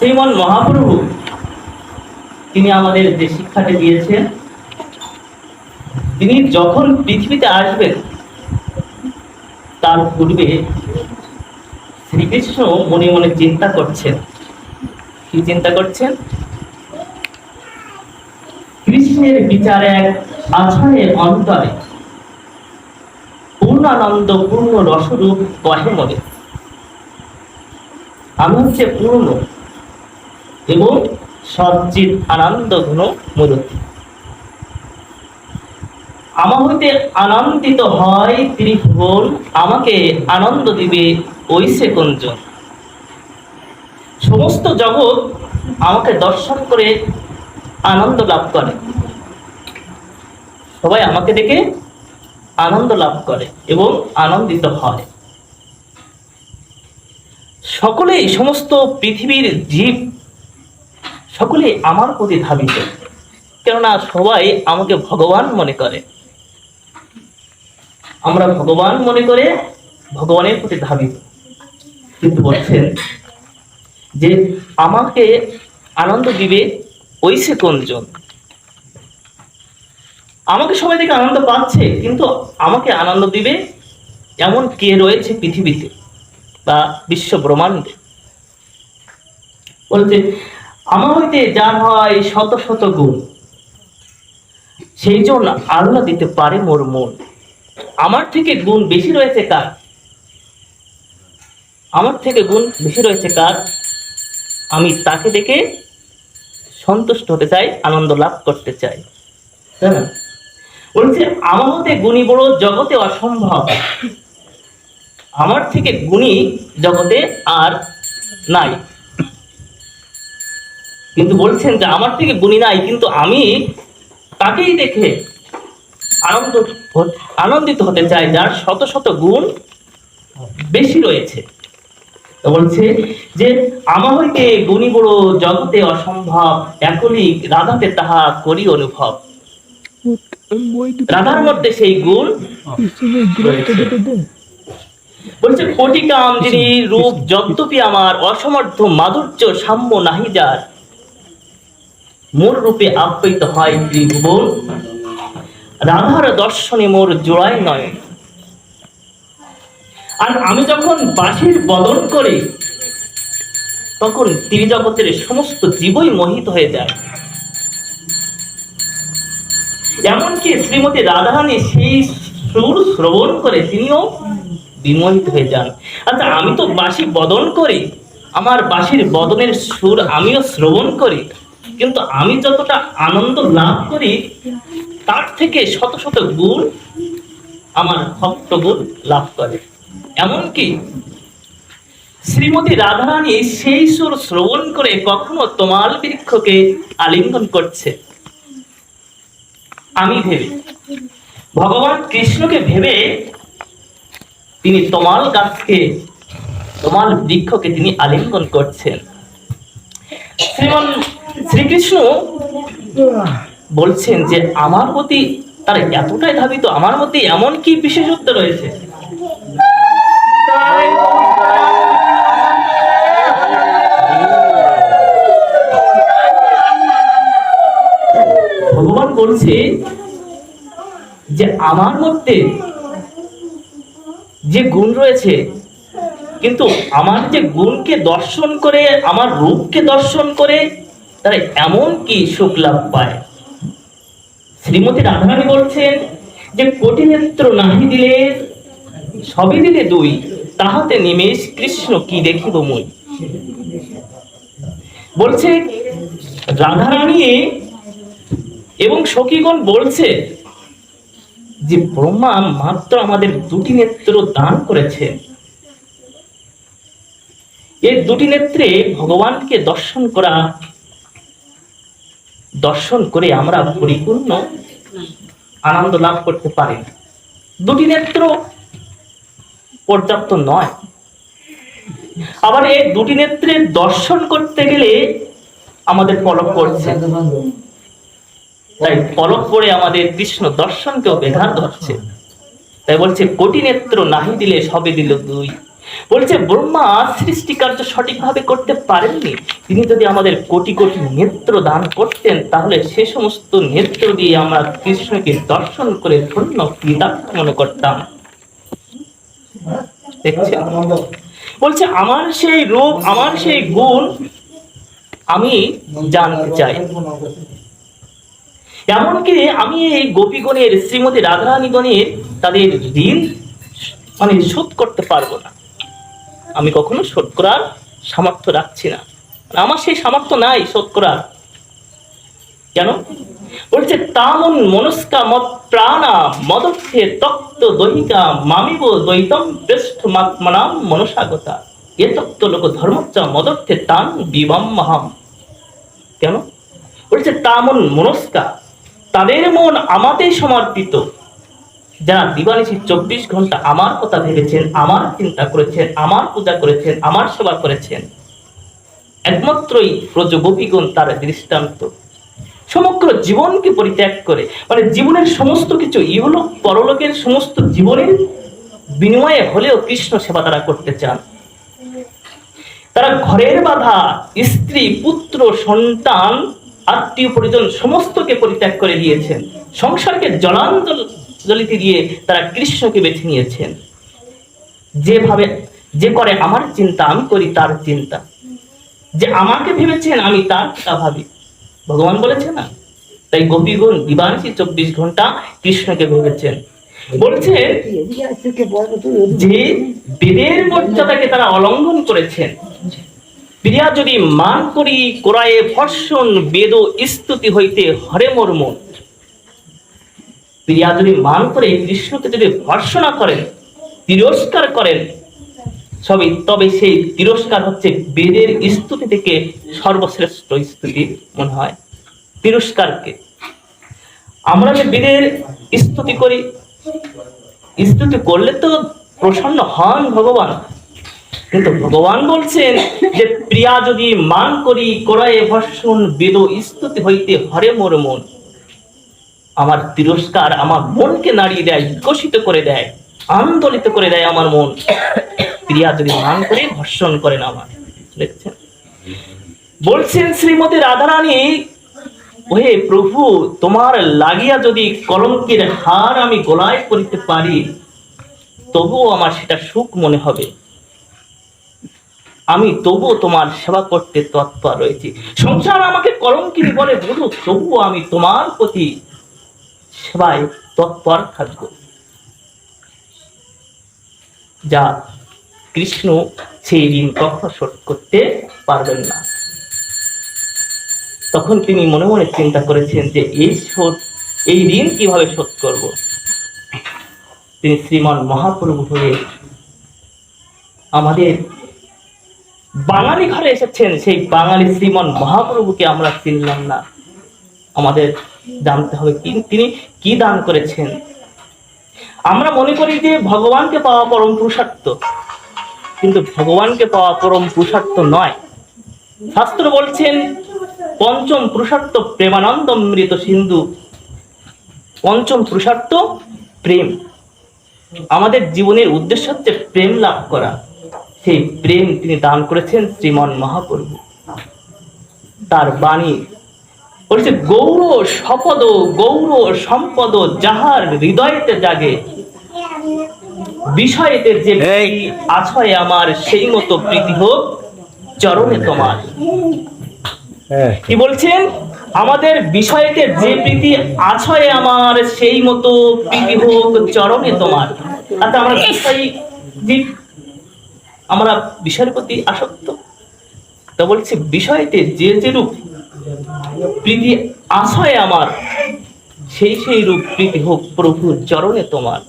শ্রীমন মহাপ্রভু, তিনি আমাদের যে শিক্ষাটা দিয়েছেন, তিনি যখন পৃথিবীতে আসবেন, তার পূর্বে শ্রীকৃষ্ণ মনে মনে চিন্তা করছেন। কি চিন্তা করছেন? কৃষ্ণের বিচার এক আছাড়ে অন্তরে পূর্ণানন্দ পূর্ণ রসরূপ কহে মনে। আমি হচ্ছে পূর্ণ। এবং সজ্জিত আনন্দ ঘন মূরতি। আমা হইতে আনন্দিত হয় ত্রিভুবন, আমাকে আনন্দ দিবে ওই সে কোনজন সমস্ত জগৎ আমাকে দর্শন করে আনন্দ লাভ করে। সবাই আমাকে দেখে আনন্দ লাভ করে এবং আনন্দিত হয়। সকলেই সমস্ত পৃথিবীর জীব সকলে আমার প্রতি ধাবিত। কেননা সবাই আমাকে ভগবান মনে করে। আমরা ভগবান মনে করে ভগবানের প্রতি ধাবিত। কিন্তু বলছেন যে আমাকে আনন্দ দিবে ওই সে কোনজন আমাকে সবাই থেকে আনন্দ পাচ্ছে, কিন্তু আমাকে আনন্দ দিবে এমন কে রয়েছে পৃথিবীতে বা বিশ্ব ব্রহ্মাণ্ডে। বলছে আমার হইতে যার হয় শত শত গুণ, সেই জন্য আল্লাহ দিতে পারে মোর মন। আমার থেকে গুণ বেশি রয়েছে কার? আমার থেকে গুণ বেশি রয়েছে কার? আমি তাকে দেখে সন্তুষ্ট হতে চাই, আনন্দ লাভ করতে চাই। তাই না? বলছে, আমার মতে গুণী বড় জগতে অসম্ভব। আমার থেকে গুণী জগতে আর নাই। কিন্তু বলছেন যে আমার থেকে গুণী নাই কিন্তু আমি তাকেই দেখে আনন্দ আনন্দিত হতে চাই যার শত শত গুণ বেশি রয়েছে। বলছে যে আমার হইতে গুণী বড় জগতে অসম্ভব এখনই রাধাতে তাহা করি অনুভব। রাধার মধ্যে সেই গুণ বলছে কোটি কাম যিনি রূপ যদ্যপি আমার অসমর্থ মাধুর্য সাম্য নাহি যার মোর রূপে আপ্যায়িত হয় ত্রিভুবন। রাধার দর্শনে মোর জোড়ায় নয় আর আমি যখন বাঁশির বদন করি, তখন ত্রিজগতের সমস্ত জীবই মোহিত হয়ে যায়। এমনকি শ্রীমতী রাধারানী সেই সুর শ্রবণ করে তিনিও বিমোহিত হয়ে যান। আচ্ছা আমি তো বাঁশি বদন করি, আমার বাঁশির বদনের সুর আমিও শ্রবণ করি। কিন্তু আমি যতটা আনন্দ লাভ করি, তার থেকে শত শত গুণ আমার ভক্তগুণ লাভ করে। এমনকি শ্রীমতী রাধারানী সেই সুর শ্রবণ করে কখনো তোমাল বৃক্ষকে আলিঙ্গন করছে। আমি ভেবে, ভগবান কৃষ্ণকে ভেবে তিনি তমাল গাছকে, তমাল বৃক্ষকে তিনি আলিঙ্গন করছেন। শ্রীমন শ্রীকৃষ্ণ বলছেন যে আমার প্রতি তার এতটাই ধাবিত, আমার মধ্যে এমন কি বিশেষত্ব রয়েছে? ভগবান বলছে যে আমার মধ্যে যে গুণ রয়েছে, কিন্তু আমার যে গুণকে দর্শন করে, আমার রূপকে দর্শন করে তারা এমন কি সুখ লাভ পায়? শ্রীমতী রাধারানী বলছেন যে কোটি নেত্র নাহি দিলে সবই দিলে দুই, তাহাতে নিমেষ কৃষ্ণ কি দেখিব মই? বলছে, রাধারানী এবং সখীগণ বলছে যে, ব্রহ্মা মাত্র আমাদের দুটি নেত্র দান করেছে এই দুটি নেত্রে ভগবানকে দর্শন করা দর্শন করে আমরা পরিপূর্ণ আনন্দ লাভ করতে পারি। দুটি নেত্র পর্যাপ্ত নয়। আবার এই দুটি নেত্রের দর্শন করতে গেলে আমাদের পলক পড়ছে। তাই পলক পড়ে আমাদের কৃষ্ণ দর্শনকেও বেঘাত ধরছে। তাই বলছে, কোটি নেত্র নাহি দিলে সবে দিল দুই। বলছে, ব্রহ্মা সৃষ্টি কার্য সঠিকভাবে করতে পারেননি। তিনি যদি আমাদের কোটি কোটি নেত্র দান করতেন, তাহলে সে সমস্ত নেত্র দিয়ে আমরা কৃষ্ণকে দর্শন করে ধন্য কৃতার্থ মনে করতাম। দেখছেন? বলছে, আমার সেই রূপ, আমার সেই গুণ আমি জানতে চাই। এমনকি আমি এই গোপীগণের শ্রীমতী রাধারানীগণের তাদের ঋণ মানে শোধ করতে পারব না। আমি কখনো শোধ করার সামর্থ্য রাখছি না। আমার সেই সামর্থ্য নাই শোধ করার কেন? বলছে, তামন মনস্কা মত প্রাণা মদক্ষে তক্ত দহিকা মামিব দ্বৈতম শ্রেষ্ঠ মাত্মনাম মনসাগতা। এ তক্ত লোক ধর্মচ্চ মদক্ষে তান বিবাম মহাম। কেন? বলছে, তামন মনস্কা, তাদের মন আমাতেই সমর্পিত। যারা দিবানিশি চব্বিশ ঘণ্টা আমার কথা ভেবেছেন, আমার চিন্তা করেছেন, আমার পূজা করেছেন, আমার সেবা করেছেন, একমাত্রই ব্রজ গোপীগণ তার দৃষ্টান্ত। সমগ্র জীবনকে পরিত্যাগ করে মানে জীবনের সমস্ত কিছু, ইহলোক, পরলোকের সমস্ত জীবনের বিনিময়ে হলেও কৃষ্ণ সেবা তারা করতে চান। তারা ঘরের বাধা, স্ত্রী, পুত্র, সন্তান, আত্মীয়, পরিজন, সমস্তকে পরিত্যাগ করে দিয়েছেন। সংসারকে জলাঞ্জল জলিতে দিয়ে তারা কৃষ্ণকে বেছে নিয়েছেন। যেভাবে, যে করে আমার চিন্তা, আমি করি তার চিন্তা। যে আমাকে ভেবেছেন, আমি তার তা ভাবি। ভগবান বলেছে না? তাই গোপীগণ দিবানিশি চব্বিশ ঘণ্টা কৃষ্ণকে ভেবেছেন। বলছে যে বেদের মর্যাদাকে তারা অলঙ্ঘন করেছেন। প্রিয়া যদি মান করি, কোরায়ে ভর্ষণ বেদ স্তুতি হইতে হরে মোর মন প্রিয়া যদি মান করে কৃষ্ণকে যদি ভর্ষণা করেন, তিরস্কার করেন, সবই, তবে সেই তিরস্কার হচ্ছে বেদের স্তুতি থেকে সর্বশ্রেষ্ঠ স্তুতি মনে হয়। তিরস্কারকে। আমরা যে বেদের স্তুতি করি, স্তুতি করলে তো প্রসন্ন হন ভগবান। কিন্তু ভগবান বলছেন যে, প্রিয়া যদি মান করি, করায় ভর্ষণ বেদ স্তুতি হইতে হরে মোর মন। আমার তিরস্কার আমার মনকে নাড়িয়ে দেয়, বিকশিত করে দেয়, আন্দোলিত করে দেয় আমার মন। প্রিয়া যদি মান করে ভর্ষণ করেন আমার দেখছেন? বলছেন শ্রীমতী রাধারানী, ওহে প্রভু, তোমার লাগিয়া যদি কলঙ্কের হার আমি গলায় করিতে পারি, তবুও আমার সেটা সুখ মনে হবে। আমি তবুও তোমার সেবা করতে তৎপর রয়েছি। সংসার আমাকে কলঙ্কিনী বলে বলুক তবুও আমি তোমার প্রতি সেবায় তৎপর থাকব। যা কৃষ্ণ সেই ঋণ কখনো শোধ করতে পারবেন না। তখন তিনি মনে মনে চিন্তা করেছেন যে এই শোধ, এই ঋণ কীভাবে শোধ করব? তিনি শ্রীমান মহাপ্রভু হয়ে আমাদের বাঙালি ঘরে এসেছেন। সেই বাঙালি শ্রীমান মহাপ্রভুকে আমরা চিনলাম না। আমাদের জানতে হবে তিনি কি দান করেছেন? আমরা মনে করি যে ভগবানকে পাওয়া পরম পুরুষার্থ। কিন্তু ভগবানকে পাওয়া পরম পুরুষার্থ নয়। শাস্ত্র বলছেন, পঞ্চম পুরুষার্থ প্রেমানন্দ মৃত সিন্ধু। পঞ্চম পুরুষার্থ প্রেম। আমাদের জীবনের উদ্দেশ্য হচ্ছে প্রেম লাভ করা। সেই প্রেম তিনি দান করেছেন শ্রীমন মহাপ্রভু। তার বাণী বলছে গৌর সপদ গৌর সম্পদ যাহার হৃদয়তে জাগে বিষয়েতে যে এই। আছয় আমার সেই মতো প্রীতি হোক চরণে তোমার। হ্যাঁ। কি বলছেন? আমাদের বিষয়তে যে প্রীতি আছয় আমার সেই মতো প্রীতি হোক চরণে তোমার। তাতে আমরা বিষয় আমরা বিষয়ের প্রতি আসক্ত। তা বলছে বিষয়তে যে যে রূপ প্রীতি আছয় আমার, সেই সেই রূপ প্রীতি হোক প্রভুর চরণে তোমার।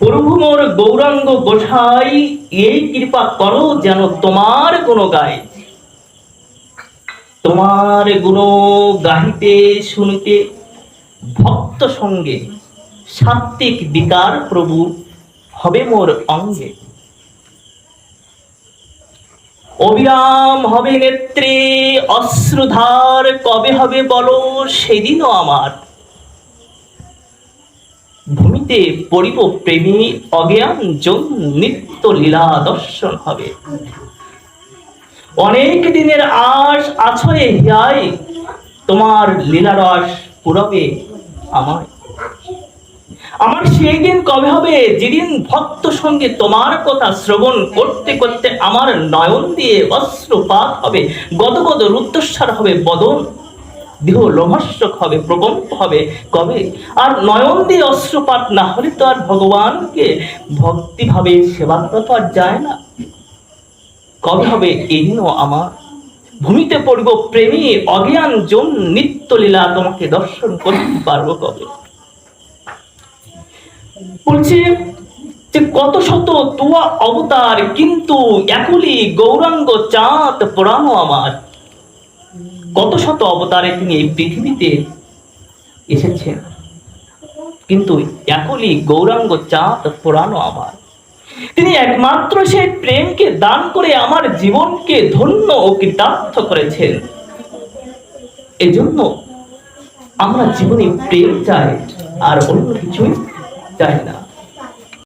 প্রভু মোর গৌরাঙ্গ গোসাই, এই কৃপা করো যেন তোমার কোনো গায়। তোমার গুণ গাহিতে শুনিতে ভক্ত সঙ্গে সাত্বিক বিকার প্রভু হবে মোর অঙ্গে। অবিরাম হবে নেত্রে অশ্রুধার কবে হবে বলো? সেদিনও আমার। ভূমিতে পরিব প্রেমী অজ্ঞান জন নিত্য লীলা দর্শন হবে। অনেক দিনের আশ আছয়ে হিয়ায়, তোমার লীলারস পুরবে আমায়। আমার সেই দিন কবে হবে? যেদিন ভক্ত সঙ্গে তোমার কথা শ্রবণ করতে করতে আমার নয়ন দিয়ে অস্ত্রপাত হবে গদ গদ রুদ্ধস্বার হবে, বদন দেহ লোমস্যক হবে, প্রকম্প হবে। কবে? আর নয়ন দিয়ে অস্ত্রপাত না হলে তো আর ভগবানকে ভক্তিভাবে সেবা করা তো আর যায় না। কবে হবে এদিনও আমার? ভূমিতে পড়ব প্রেমী অজ্ঞান জন নিত্যলীলা তোমাকে দর্শন করতে পারব কবে? বলছে যে কত শত তোয়া অবতার, কিন্তু একলি গৌরাঙ্গ চাঁদ পুরানো আমার। কত শত অবতারে তিনি এই পৃথিবীতে এসেছেন, কিন্তু একলি গৌরাঙ্গ চাঁদ পুরানো আমার। তিনি একমাত্র সেই প্রেমকে দান করে আমার জীবনকে ধন্য ও কৃতার্থ করেছেন। এজন্য আমরা জীবনে প্রেম চাই, আর অন্য কিছুই চাই না।